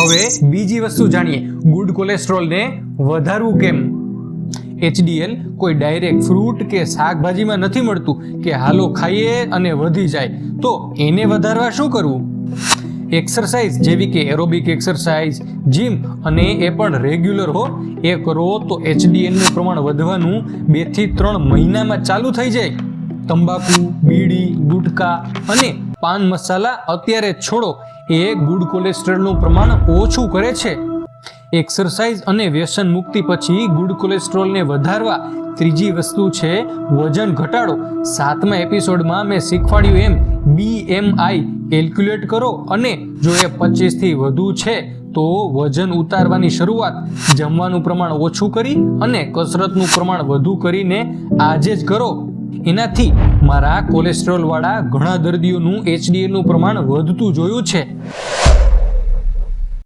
હવે બીજી વસ્તુ જાણીએ. ગુડ કોલેસ્ટ્રોલને વધારવું કેમ? એચડીએલ કોઈ ડાયરેક્ટ ફ્રૂટ કે શાકભાજીમાં નથી મળતું કે હાલો ખાઈએ અને વધી જાય. તો એને વધારવા શું કરવું? એક્સરસાઇઝ જેવી કે એરોબિક એક્સરસાઇઝ જીમ અને એ પણ રેગ્યુલર હો. એ કરો તો એચડીએલનું પ્રમાણ વધવાનું બેથી ત્રણ મહિનામાં ચાલુ થઈ જાય. તંબાકુ, બીડી, ગુટકા અને પાન મસાલા અત્યારે છોડો. એ ગુડ કોલેસ્ટ્રોલનું પ્રમાણ ઓછું કરે છે. એક્સરસાઇઝ અને વ્યસન મુક્તિ પછી ગુડ કોલેસ્ટ્રોલને વધારવા ત્રીજી વસ્તુ છે વજન ઘટાડો. સાતમા એપિસોડમાં મેં શીખવાડ્યું એમ બીએમઆઈ કેલ્ક્યુલેટ કરો અને જો એ પચીસથી વધુ છે તો વજન ઉતારવાની શરૂઆત. જમવાનું પ્રમાણ ઓછું કરી અને કસરતનું પ્રમાણ વધુ કરીને આજે જ કરો. એનાથી મારા કોલેસ્ટ્રોલવાળા ઘણા દર્દીઓનું એચડીએલનું પ્રમાણ વધતું જોયું છે.